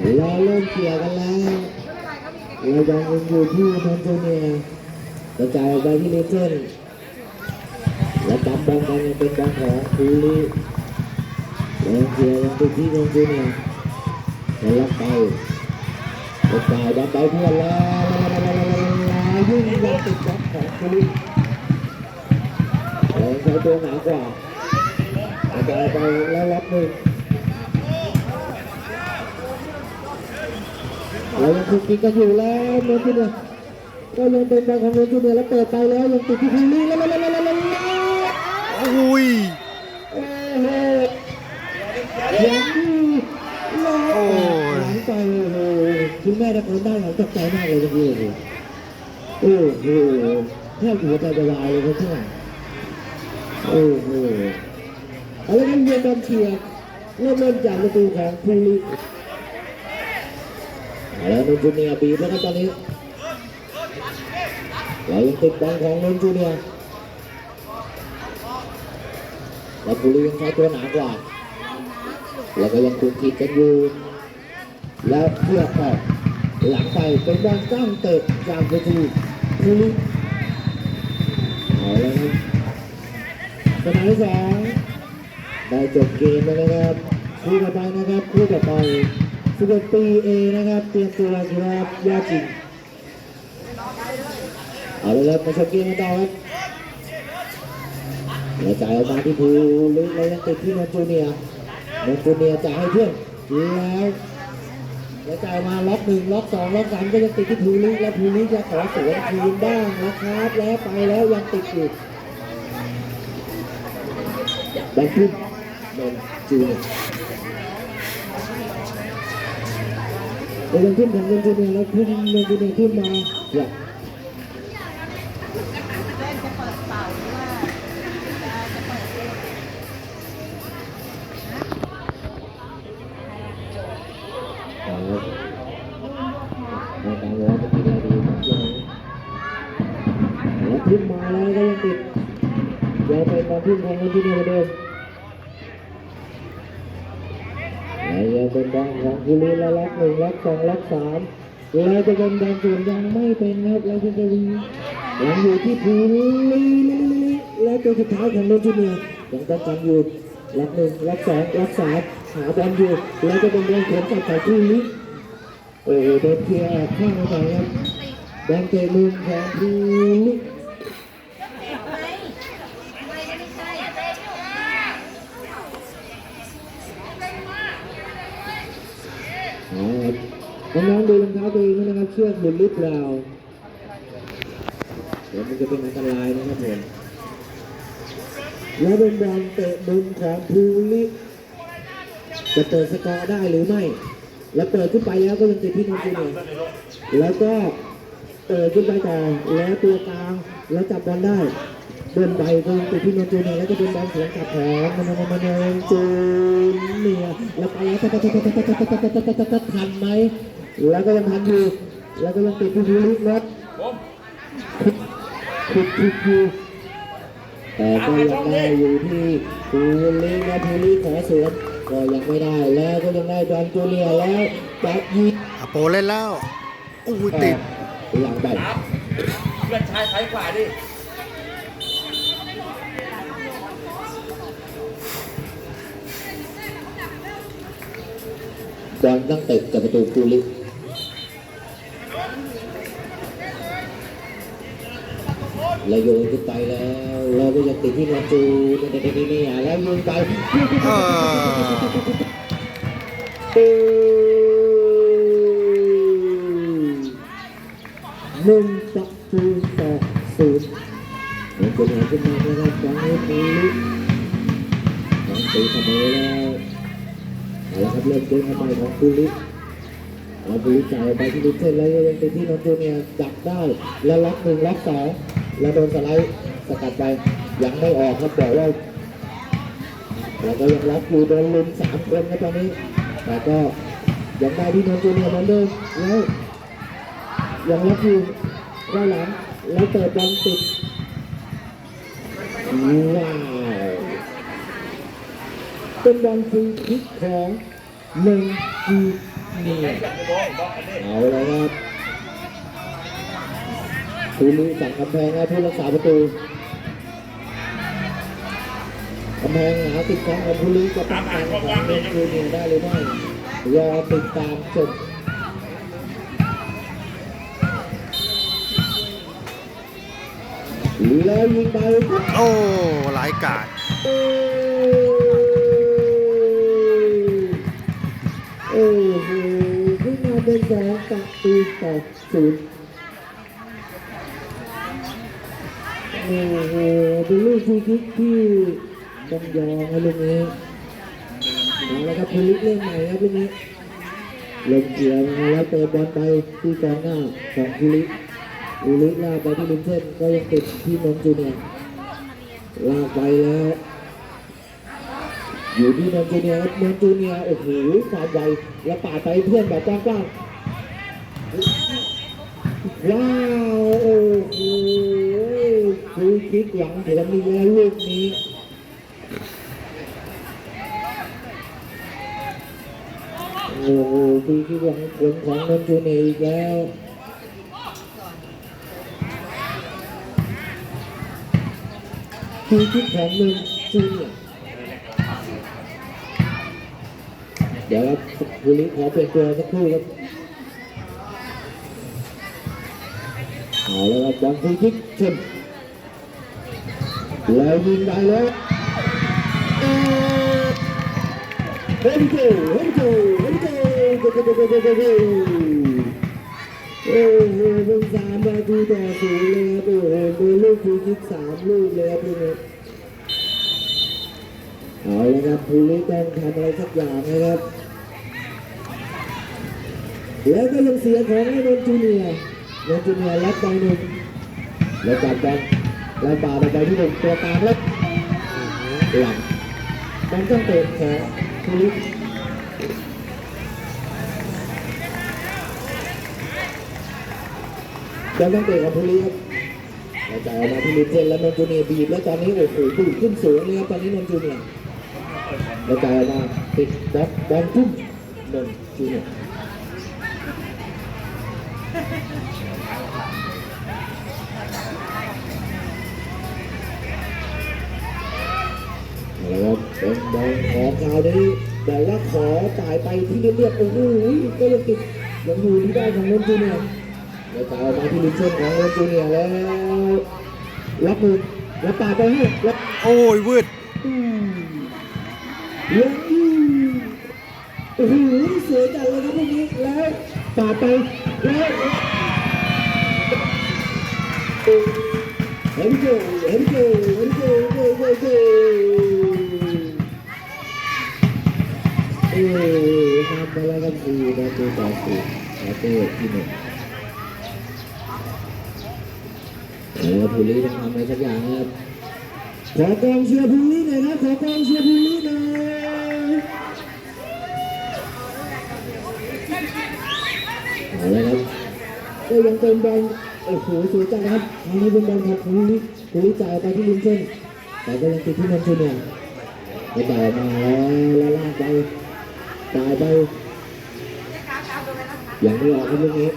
เราเริ่มเกี่ยวกันแล้วเรายังอยู่ที่นนจูเนียกระจายออกไปที่เลเจนด์และจำบอลกันยังเป็นบอลของคูลีแล้วเกี่ยวยังติดที่นนจูเนียร์แล้วรับไปกระจายบอลไปเพื่อนแล้วยุ่งยังติดบอลของคูลีแล้วใช้ตัวหนากว่า กระจายไปแล้วรับหนึ่ง ยังถูกกินกันอยู่แล้วเมนจูเนี่ยก็ยังเป็นบอลของเมนจูเนี่ยแล้วเปิดไปแล้วยังติดที่คูลีแล้วแล้วแล้วแล้วแล้วอุ้ยโอ้โหยังดีหลังไปโอ้โหคุณแม่ตะโกนได้หลังตกใจมากเลยเมื่อกี้โอ้โหแทบหัวใจจะวายเลยครับท่านโอ้โหเอาละครับเรียนบอลเชียร์เริ่มเริ่มจากประตูของคูลีเอา แล้วนนจูเนียบีบแล้วครับตอนนี้เรายังติดบอลของนนจูเนียร์แล้วบุรียังใช้ตัวหนากว่า แล้วก็ยังคุมทีกันอยู่ แล้วเพื่อออกหลังไปเป็นบอลก้างเตะกลางประตูบุรีเอาแล้วครับสนามที่สองได้จบเกมแล้วนะครับ คู่ต่อไปนะครับ คู่ต่อไป 11ปีเอนะครับ เตรียมตัวครับยาจิเอาเลยครับมาชมเกมกันต่อครับแล้วจ่ายออกมาที่ภูลิแล้วยังติดที่นนจูเนียร์นนจูเนีย์จ่ายให้เพื่อนแล้วแล้วจ่ายมาล็อกหนึ่งล็อกสองล็อกสามก็ยังติดที่ภูลิแล้วภูลิจะขอสวนคืนบ้างนะครับ แล้วไปแล้วยังติดอยู่แบงค์ขึ้นนนจูเนีย ร์แล้วยังขึ้นของนนจูเนียร์แล้วขึ้นนนจูเนียร์ขึ้นมาอย่าครับในการร้องเป็นกีฬาขึ้นมาแล้วก็ยังติดยังเป็นบอลขึ้นของคนที่นี่เหมือนเดิมแล้ว ยังเป็นบอลของคุลีแล้วล็อกหนึ่งล็อกสองล็อกสามแล้วจะเป็นบอลส่วนยังไม่เป็นครับแล้วจะวียังอยู่ที่ภูลีแล้วตัวสุดท้ายของโนนจูเนียยังต้องการอยู่ล็อกหนึ่งล็อกสองล็อกสามหาบอลอยู่แล้วจะเป็นบอลเข็มกับของภูลีโอ้โหโดนเคลียร์ข้างไปครับแบงเตะมุมของภูลิเอาครับ น้องๆดูรองเท้าตัวเองนะครับ เชือกหลุดหรือเปล่าเดี๋ยวมันจะเป็นอันตรายนะครับผมแล้วเป็นบอลเตะมุมของภูลิจะเปิดสกอร์ได้หรือไม่ แล้วเปิดขึ้นไปแล้วก็ยังติดที่นนจูเนียแล้วก็เปิดขึ้นไปต่อแล้วตัวกลางแล้วจับบอลได้เดินไปก็ยังติดที่นนจูเนียแล้วก็เป็นบอลสวนกลับของมันมันมันนนจูเนี่ยแล้วไปแล้วทันไหม แล้วก็ยังทันอยู่แล้วก็ยังติดที่ภูริรถขุดขุดอยู่แต่ก็ยังได้อยู่ที่ภูริและภูริขอสวนก็ยังไม่ได้แล้วก็ยังได้บอลจูเนียร์แล้วจับยิงอาโปเล่นแล้วอุ้ยติดหลังไปเพื่อนชายซ้ายขวาดิบอลตั้งเตะกับประตูคูลิ แล้วโยนขึ้นไปแล้ว เราก็ยังติดที่ลำจูนี่นี่นี่นี่แล้วยิงไปหนึ่งประตูต่อศูนย์มันจะเหนือขึ้นมาแล้วครับจังหวะนี้ของตีเสมอแล้วเอาละครับเริ่มเกมเข้าไปของคูลิเอาคูลิจายไปที่ลิเทนแล้วยังติดที่นนท์จูเนี่ยจับได้ แล้วล็อกหนึ่งล็อกสอง แล้วโดนสไลด์สกัดไปยังไม่ออกครับบอกว่าแล้วก็ยังรับอยู่โดนลุมสามคนครับตอนนี้ แต่ก็ยังได้ที่นนท์จูเนียร์เหมือนเดิมแล้วยังรับอยู่ด้านหลังแล้วเปิดบอลติดว้าวเป็นบอลฟรีคิกของหนึ่งจีนี่อยากไปบอกบอกกันดิเอาเลยครับ คูลีสั่งกำแพงนะผู้รักษาประตูกำแพงหาติดครั้งของคูลีจะป้องกันของเมืองจูเนียร์ได้หรือไม่รอติดตามชมแล้วยิงไปโอ้หลายกาดโอ้โหขึ้นมาเป็นสองประตูต่อศูนย์ โอ้โหดูลูกฟรีคิกที่ต้องยอมนะลูกนี้เอาละครับพลิกเล่นใหม่ครับลูกนี้ลงเกียร์แล้วเติมบอลไปที่กองหน้าของพลิกอุลิลากไปที่ลิมเส้นก็ยังติดที่นนจูเนียลากไปแล้ว อยู่ที่นนจูเนียร์ครับนนจูเนียโอ้โหความไวแล้วปาดไปเพื่อนแบบกว้างๆว้าวโอ้โห ฟรีคิกหลังถึงมีแล้วลูกนี้โอ้โหฟรีคิกหลังผลของนนท์จูเนอีกแล้วฟรีคิกของนนท์จูเนียร์เดี๋ยวครับบุรีขอเปลี่ยนตัวสักครู่ครับเอาแล้ แล้วยิงได้แล้วเฮ้ยโกเฮ้ยโกเฮ้ยโกเกโกเกโกเกโกเฮ้โหเป็นสามประตูต่อศูนย์เลยครับโอ้โหเป็นลูกฟรีคิกสามลูกเลยครับพี่ครับเอาละครับภูริต้องทำอะไรสักอย่างนะครับแล้วก็ยังเสียของให้นนจูเนียเนจูเนียรับบอลหนึ่งแล้วจับกัน แล้วป่าไปที่หนึ่งตัวกลางแล้วหลังบอลต้องเตะของภูริบอลต้องเตะของภูริครับแล้วจ่ายออกมาที่ลิเจนแล้วนนจูเนียบีบแล้วตอนนี้โอ้โหดูดขึ้นสูงเลยครับตอนนี้นนจูเนียร์แล้วจ่ายออกมาติดบอลบอลทุ่มนนจูเนีย แล้วเป็นบอลของคราวนี้แต่ว่าขอจ่ายไปที่เรียบๆโอ้โหก็ยังติดยังอยู่ที่ได้ของนนจูเนียแล้วจ่ายออกมาที่ลิมเส้นของนนจูเนียแล้วรับมือแล้วปาไปให้แล้วโอ้ยวืดอืมยังโอ้โหสวยจังเลยครับพวกนี้แล้วปาไปแล้ว เห็นโจเห็นโจเห็นโจโจโจโจเออทำไปแล้วกันดีนะตัวต่อสู้ประตูที่หนึ่งเออภูริต้องทำอะไรสักอย่างครับขอกองเชียร์ภูริหน่อยนะขอกองเชียร์ภูริหน่อยเอาลยครับก็ยังเป็นบอล โอ้โหสวยจังนะครับทำนี้เป็นบอลครับนี้กุลิจ่ายไปที่ลิ้นเส้นแต่ก็ยังติดที่นนท์ชูเนี่ยไปต่อมาแล้วลากไปตายไปอย่างที่ออกครับลูกนี้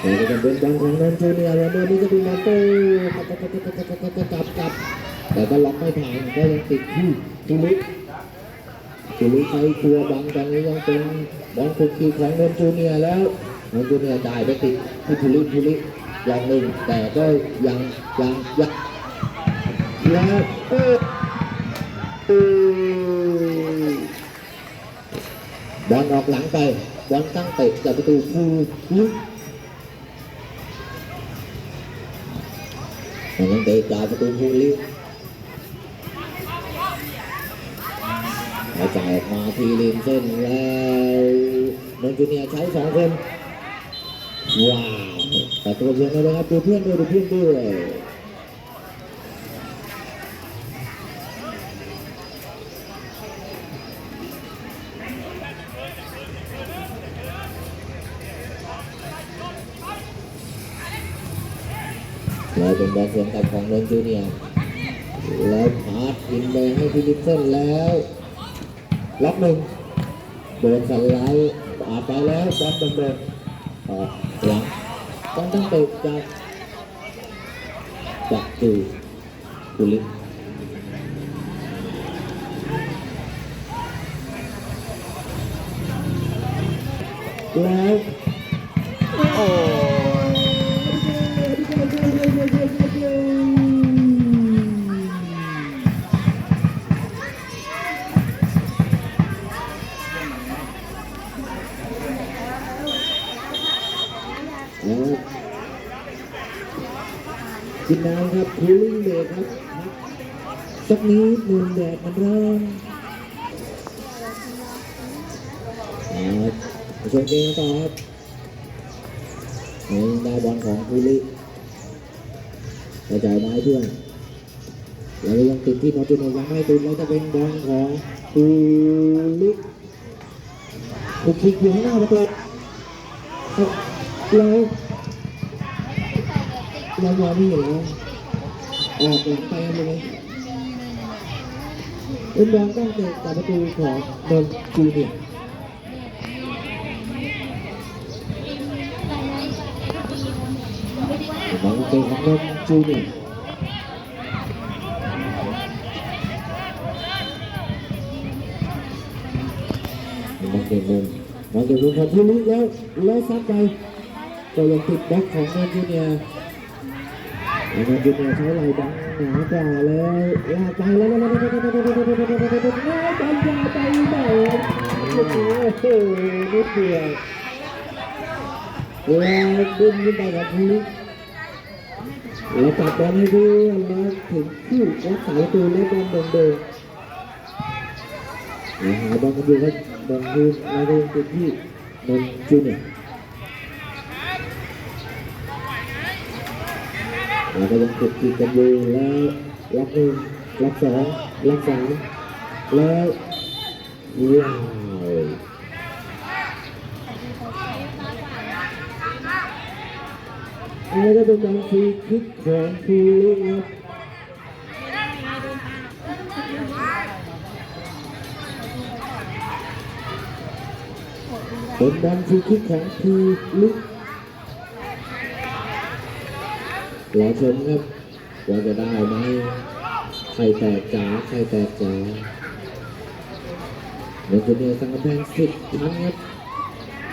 เดี๋ยจะเป็นบอลของนนท์ชูเนี่ยแล้วเมื่อนี้ก็เป็นมาโต้กลับกลับกลับกับแต่ก็ล็อกไม่ผ่านก็ยังติดที่กุลิ ทุลิใช้ตัวบังตอนนี้ยังเป็นบอลคุกคีของนนท์จูเนียแล้วนนท์จูเนียจ่ายไปติดที่ทุลิทุลิอย่างหนึ่งแต่ก็ยังยังยังแล้วเออเออบอลออกหลังไปบอลตั้งเตะจากประตูฟูลุกบอลตั้งเตะจากประตูฟูลิก จ่ายออกมาทีริมเส้นแล้วนนจูเนียใช้สองคนว้าวแต่ตัวเพื่อนเลยนะครับดูเพื่อนด้วยดูเพื่อนด้วยแล้วเป็นบอลสวนกับของนนจูเนียแล้วพาสอินไปให้ฟิลิปเซนแล้ว ล็อกหนึ่งโดนสไลด์ปาไปแล้วบอลเดินๆออกหลังต้องต้องตกจากจากตูตุลิกแล้ว ครับชมเกมต่อครับในดาวบอลของคูลิกระจายไม้เพื่อนแล้วยังติดที่นอตุโนยังไม่ติดแล้วจะเป็นบอลของคูลิกคุกคิกอยู่ข้างหน้าประตูเอาแล้วเรามองไม่เห็นแล้วออกหลังไปเลยเป็นบอลตั้งเตะกับประตูของนนท์จูเนียร์บอลเแล้วแล้วซัดไปก็ยังติดบล็อกของนนท์จูเนียร์แล้วก็ยุดใช้ไหล่บังหนากว่าแล้วลากไปแล้ หนโอ้โหนิดเดียวแล้วดึงขึ้นไปกับพื้นแล้วตัดบอลให้ดูแล้วถึงคู่รักษาตัวแล้วบอลเดินเดินหาบอลกันอยู่ครับบอลคืนแล้วก็ติดที่นนจูเนียร์เราก็ยังติดติดกันอยู่แล้วล็อกหนึ่งล็อกสองล็อกสามแล้วว้าว อันนี้ก็เป็นการฟรีคิกของคูลิครับเป็นบอลฟรีคิกของคูลิรอชมครับว่าจะได้ไหมใครแตกจ๋าใครแตกจ๋าเดี๋ยวจะมีสังกำแพงสิบครั้งครับ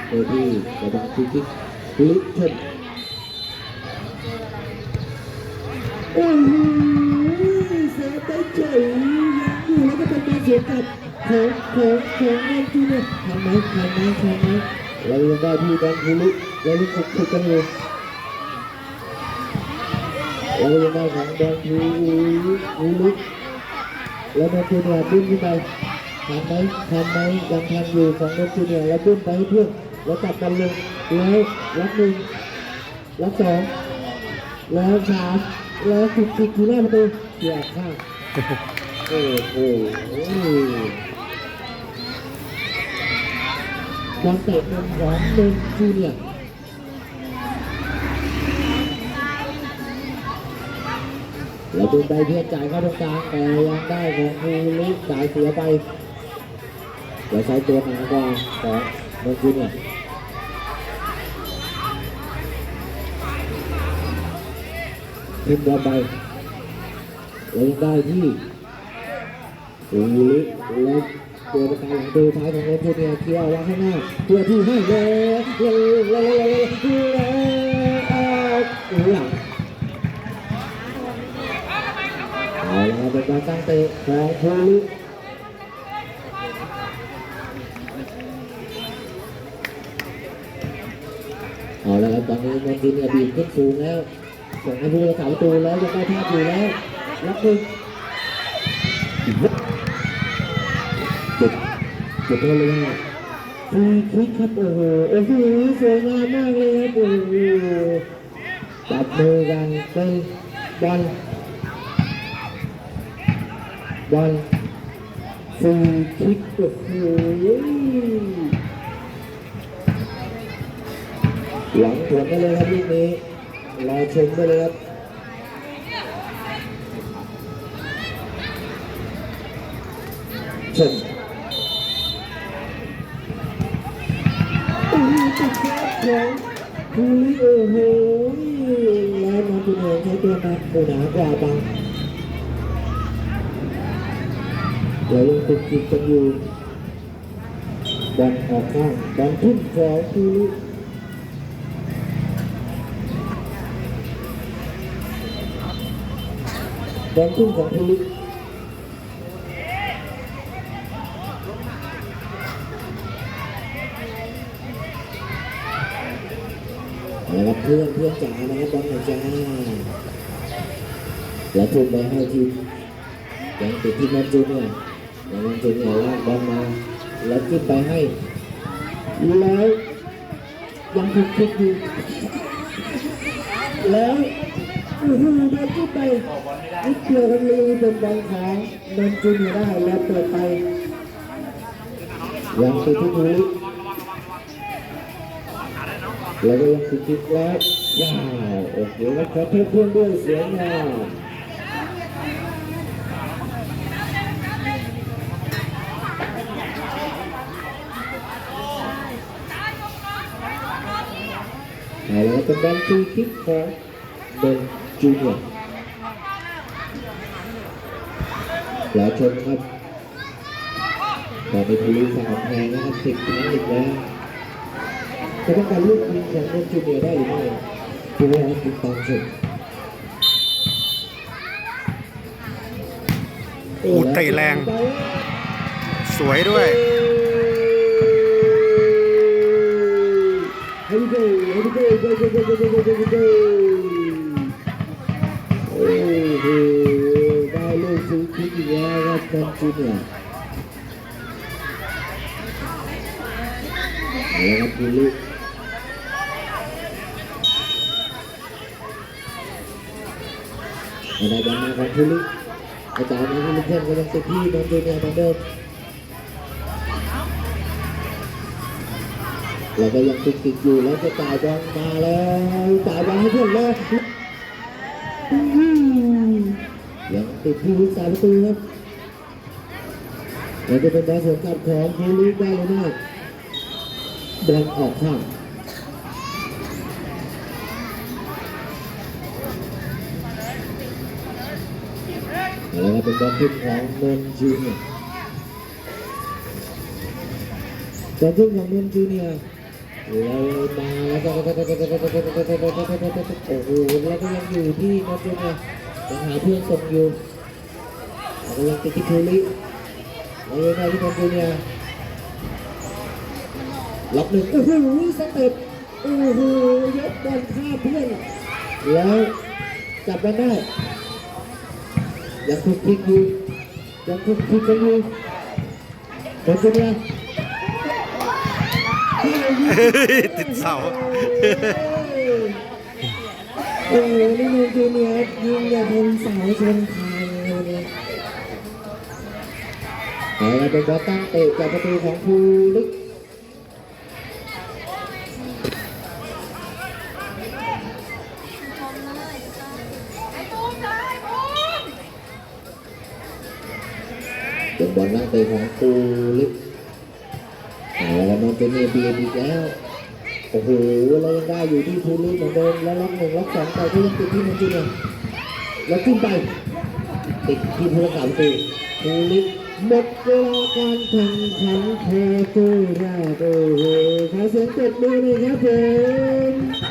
โดยที่กระบังคุกกิ๊กลิทเทิล อ้โหเสียใจใจยังอยู่แล้วก็เป็นการเสียกับของของของเงินที่เนี่ยทำไหมทำไหมทำไหมเรายังได้ที่บอลคุลิเรายังขุกขุกกันอยู่แล้วยังได้ของแดงทีอูลุแล้วนนทูเนียดึ้นขึ้นไปทันไหมทันไหมยังทันอยู่ของนนทูเนียแล้วดึ้นไปให้เพื่อนแล้วจับกันลงแล้วรับหนึ่งรับสองแล้วสาม แล้วสิบสิบทีหน้าประตูเกี่ยวข้างโอ้โหบอลเตะมุมของนนทูเนียเราดูได้เพียรจ่ายเข้าตรงกลางแต่ยังได้ของภูริจ่ายเสียไปเราใช้ตัวหนากว่าของนนท์เนี่ย ขึ้นบอลไปเรายังได้ที่ภูริและตัวประกันหลังตัวท้ายของนนท์เนี่ยเคลียร์วางข้างหน้าเพื่อที่ให้เลยเลยเลยเลยเลยเอาหลังเอาละเป็นการตั้งเตะของภูริเอาละครับตอนนี้นนทินเนี่ยบีบขึ้นสูงแล้ว ส่งให้ผู้รักษาประตูแล้วยังได้ภาพอยู่แล้วรับหนึ่งจุดจุดโทษเลยฮะฟรีคิกครับโอ้โหโอ้โหสวยงามมากเลยครับโอ้โหจับมือกันเป็นบอลบอลฟรีคิกโอ้โหหลังผลได้เลยครับลูกนี้ รอชมได้เลยครับชมโอ้โหติดแก๊สของภูริโอ้โหแล้วน้องจุนเนียร์ใช้ตัวนักโอ้หนากว่าบังเรายังติดติดกันอยู่บอลออกข้างบอลทุ่มของภูริ บอลทุ่มของภูรินะครับเพื่อนเพื่อนจ๋านะครับบอลหน่อยจ้าแล้วทุ่มไปให้ทีมยังติดที่นันจุนเนี่ยแล้วนันจุนเนี่ยลากบอลมา แล้วขึ้นไปให้ แล้วยังถูกคิกอยู่แล้วโอ้โหบอลขึ้นไป ออกบอลไม่ได้นิดเดียวกันเลยเป็นบอลของนันจุนได้แล้วเปิดไปยังติดที่ภูริแล้วก็ยังติดติดแล้วว้าโอเคแล้วขอเพิ่มเพื่อนด้วยเสียงงามเอาละเป็นบอลฟรีคิกของเบนจูเนียร์ แล้วชนครับต่อไปทะลุสามแพงนะครับสิบครั้งอีกแล้วจะต้องการลูกยิงของเล่นจูเนียร์ได้หรือไม่ดูว่าติดตองชมโอ้เตะแรง สวยด้วย เล่นจูเนียร์เอาละครับคุณลูกอะไรบอลมาของคุลิอาจารย์นี้คุลิเพื่อนก็ยังติดที่นนท์จูเนี่ยเหมือนเดิมเราก็ยังติดติดอยู่แล้วจะจ่ายบอลมาแล้วจ่ายบอลให้เพื่อนเลยอื้อหือยังติดที่ลูกสาวประตูครับ แล้วจะเป็นบอลสวนกลับของคุลิได้หรือไม่บอลออกข้างแล้วก็เป็นบอลขึ้นของนนจูเนียร์บอลขึ้นของนนจูเนียร์เรามาแล้วก็โอ้โหแล้วก็ยังอยู่ที่นนท์จูเนียร์ยังหาเพื่อนส่งอยู่แล้วก็ยังติดที่พูลิแล้วยังได้ที่นนท์จูเนียร์ล็อกหนึ่งโอ้โหสเต็ปโอ้โหยกบอลข้ามเพื่อนแล้วจับบอลได้ยังคุกคิกอยู่ยังคุกคิกกันอยู่เป็นยังไงติดเสาโอ้โหนี่นูจูเนียร์ยิงอย่าเป็นเสาชนคานเลย เอาละเป็นบอลตั้งเตะจากประตูของภูลิกเป็นบอลตั้งเตะของภูลิกเอาละน้องเป็นเนเบียอีกแล้วโอ้โหเรายังได้อยู่ที่ภูริเหมือนเดิมแล้วล็อกหนึ่งล็อกสองไปก็ยังติดที่มันจริงอะแล้วขึ้นไปติดที่ผู้รักษาประตูภูริ หมดเวลาการแข่งขันแพ้ตู้แรกโอ้โหขอเสียงปรบมือหน่อยครับผม